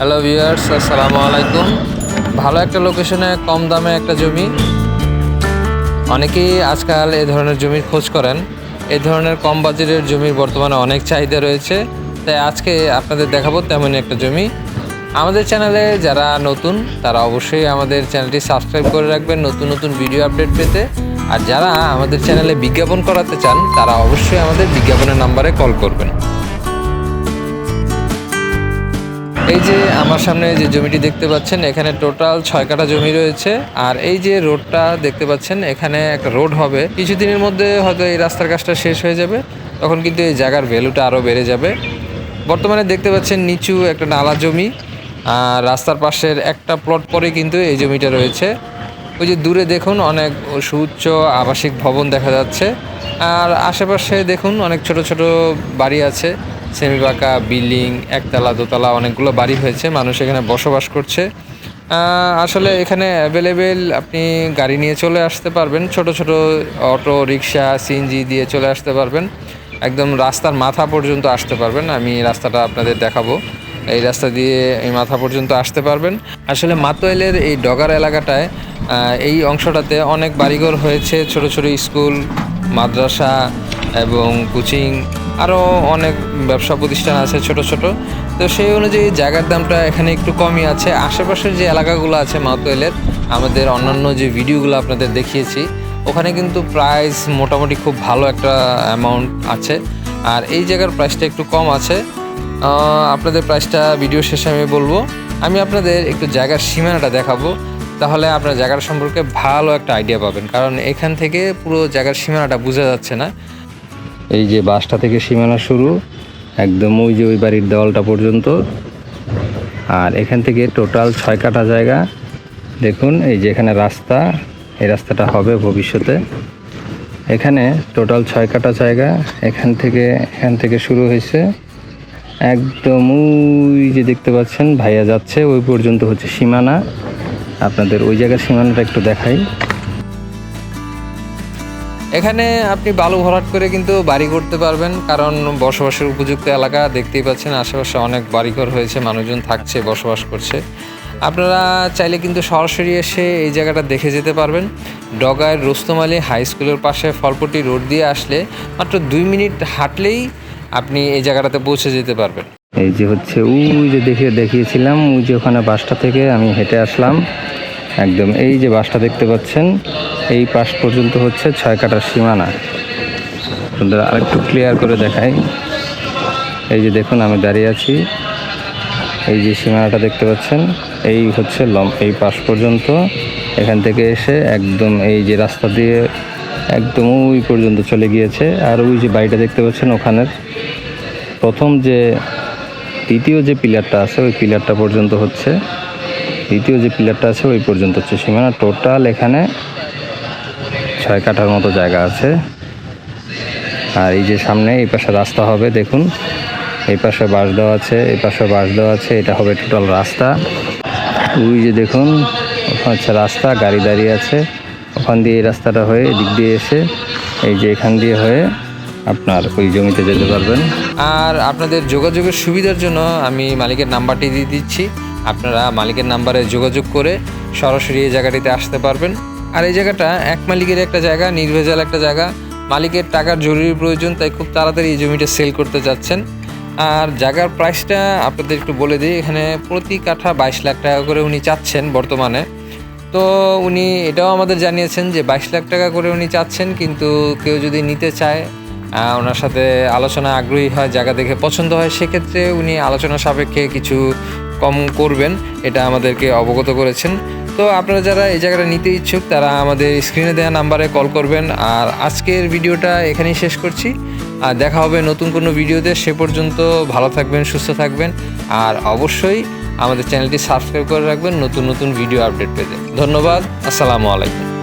Hello viewers আসসালামু আলাইকুম ভালো একটা লোকেশনে কম দামে একটা জমি। অনেকেই আজকাল এ ধরনের জমির খোঁজ করেন। এ ধরনের কম বাজেটের জমির বর্তমানে অনেক চাহিদা রয়েছে। তাই আজকে আপনাদের দেখাবো তেমনই একটা জমি। আমাদের চ্যানেলে যারা নতুন, তারা অবশ্যই আমাদের চ্যানেলটি সাবস্ক্রাইব করে রাখবেন নতুন নতুন ভিডিও আপডেট পেতে। আর যারা আমাদের চ্যানেলে বিজ্ঞাপন করাতে চান, তারা অবশ্যই আমাদের বিজ্ঞাপনের নাম্বারে কল করবেন। এই যে আমার সামনে যে জমিটি দেখতে পাচ্ছেন, এখানে টোটাল ছয় কাঠা জমি রয়েছে। আর এই যে রোডটা দেখতে পাচ্ছেন, এখানে একটা রোড হবে। কিছুদিনের মধ্যে হয়তো এই রাস্তার কাজটা শেষ হয়ে যাবে। তখন কিন্তু এই জায়গার ভ্যালুটা আরও বেড়ে যাবে। বর্তমানে দেখতে পাচ্ছেন নিচু একটা নালা জমি। আর রাস্তার পাশের একটা প্লট পরে কিন্তু এই জমিটা রয়েছে। ওই যে দূরে দেখুন, অনেক সুউচ্চ আবাসিক ভবন দেখা যাচ্ছে। আর আশেপাশে দেখুন, অনেক ছোট ছোট বাড়ি আছে। সেমি পাকা বিল্ডিং, একতলা, দোতলা অনেকগুলো বাড়ি হয়েছে, মানুষ এখানে বসবাস করছে। আসলে এখানে অ্যাভেলেবেল আপনি গাড়ি নিয়ে চলে আসতে পারবেন, ছোট ছোট অটো, রিক্সা সিএনজি দিয়ে চলে আসতে পারবেন। একদম রাস্তার মাথা পর্যন্ত আসতে পারবেন, আমি রাস্তাটা আপনাদের দেখাবো। এই রাস্তা দিয়ে এই মাথা পর্যন্ত আসতে পারবেন। আসলে মাতোয়েলের এই ডগার এলাকাটায় এই অংশটাতে অনেক বাড়িঘর হয়েছে, ছোট ছোট স্কুল, মাদ্রাসা এবং কোচিং। আরও অনেক ব্যবসা প্রতিষ্ঠান আছে ছোট ছোট। তো সেই অনুযায়ী জায়গার দামটা এখানে একটু কমই আছে। আশেপাশের যে এলাকাগুলো আছে মাতোয়েলের আমাদের অন্যান্য যে ভিডিওগুলো আপনাদের দেখিয়েছি, ওখানে কিন্তু প্রাইস মোটামুটি খুব ভালো একটা অ্যামাউন্ট আছে। আর এই জায়গার প্রাইসটা একটু কম আছে। আপনাদের প্রাইসটা ভিডিও শেষে আমি বলব। আমি আপনাদের একটু জায়গার সীমানাটা দেখাবো। তাহলে আপনার জায়গার সম্পর্কে ভালো একটা আইডিয়া পাবেন। কারণ এখান থেকে পুরো জায়গার সীমানাটা বোঝা যাচ্ছে না। এই যে বাসটা থেকে সীমানা শুরু, একদম ওই যে ওই বাড়ির দেওয়ালটা পর্যন্ত। আর এখান থেকে টোটাল ছয় কাটা জায়গা। দেখুন, এই যে এখানে রাস্তা, এই রাস্তাটা হবে ভবিষ্যতে। এখানে টোটাল ছয় কাটা জায়গা। এখান থেকে এখান থেকে শুরু হয়েছে। একদম ওই যে দেখতে পাচ্ছেন, ভাইয়া যাচ্ছে, ওই পর্যন্ত হচ্ছে সীমানা। আপনাদের ওই জায়গার সীমানাটা একটু দেখাই। এখানে আপনি বালু ভরাট করে কিন্তু বাড়ি করতে পারবেন, কারণ বসবাসের উপযুক্ত এলাকা, দেখতেই পাচ্ছেন আশেপাশে অনেক বাড়িঘর হয়েছে, মানুষজন থাকছে, বসবাস করছে। আপনারা চাইলে কিন্তু সরাসরি এসে এই জায়গাটা দেখে যেতে পারবেন। ডগায় রুস্তম আলী হাই স্কুলের পাশে ফলপটি রোড দিয়ে আসলে মাত্র দুই মিনিট হাঁটলেই আপনি এই জায়গাটাতে পৌঁছে যেতে পারবেন। এই যে হচ্ছে, ওই যে দেখে দেখিয়েছিলাম, ওই যে ওখানে বাসটা থেকে আমি হেঁটে আসলাম। একদম এই যে বাসটা দেখতে পাচ্ছেন এই পাশ পর্যন্ত হচ্ছে ছয় কাটার সীমানা। আপনাদের আরেকটু ক্লিয়ার করে দেখাই। এই যে দেখুন, আমি দাঁড়িয়ে আছি। এই যে সীমানাটা দেখতে পাচ্ছেন, এই হচ্ছে লম, এই পাশ পর্যন্ত। এখান থেকে এসে একদম এই যে রাস্তা দিয়ে একদম ওই পর্যন্ত চলে গিয়েছে। আর ওই যে বাড়িটা দেখতে পাচ্ছেন ওখানের। প্রথম যে, দ্বিতীয় যে পিলারটা আছে, ওই পিলারটা পর্যন্ত হচ্ছে। দ্বিতীয় যে পিলারটা আছে, ওই পর্যন্ত হচ্ছে সীমানা। টোটাল এখানে ছয় কাঠার মতো জায়গা আছে। আর এই যে সামনে, এই পাশে রাস্তা হবে, দেখুন। এই পাশে বাঁশ দেওয়া আছে, এই পাশে বাঁশ দেওয়া আছে, এটা হবে টোটাল রাস্তা। ওই যে দেখুন, ওখানে হচ্ছে রাস্তা, গাড়ি দাঁড়িয়ে আছে। ওখান দিয়ে এই রাস্তাটা হয়ে এদিক দিয়ে এসে, এই যে এখান দিয়ে হয়ে আপনার ওই জমিতে যেতে পারবেন। আর আপনাদের যোগাযোগের সুবিধার জন্য আমি মালিকের নাম্বারটি দিয়ে দিচ্ছি। আপনারা মালিকের নাম্বারে যোগাযোগ করে সরাসরি এই জায়গাটিতে আসতে পারবেন। আর এই জায়গাটা এক মালিকের একটা জায়গা, নির্ভেজাল একটা জায়গা। মালিকের টাকার জরুরি প্রয়োজন, তাই খুব তাড়াতাড়ি এই জমিটা সেল করতে যাচ্ছেন। আর জায়গার প্রাইসটা আপনাদের একটু বলে দিই, এখানে প্রতি কাঠা বাইশ লাখ টাকা করে উনি চাচ্ছেন বর্তমানে। তো উনি এটাও আমাদের জানিয়েছেন যে বাইশ লাখ টাকা করে উনি চাচ্ছেন, কিন্তু কেউ যদি নিতে চায় ওনার সাথে আলোচনা আগ্রহী হয়, জায়গা দেখে পছন্দ হয়, সেক্ষেত্রে উনি আলোচনা সাপেক্ষে কিছু কম করবেন। এটা আমাদেরকে অবগত করেছেন। তো আপনারা যারা এই জায়গাটা নিতে ইচ্ছুক, তারা আমাদের স্ক্রিনে দেওয়া নাম্বারে কল করবেন। আর আজকের ভিডিওটা এখানেই শেষ করছি। আর দেখা হবে নতুন কোনো ভিডিওতে। সে পর্যন্ত ভালো থাকবেন, সুস্থ থাকবেন। আর অবশ্যই আমাদের চ্যানেলটি সাবস্ক্রাইব করে রাখবেন। নতুন নতুন ভিডিও আপডেট পেতে। ধন্যবাদ। আসসালামু আলাইকুম।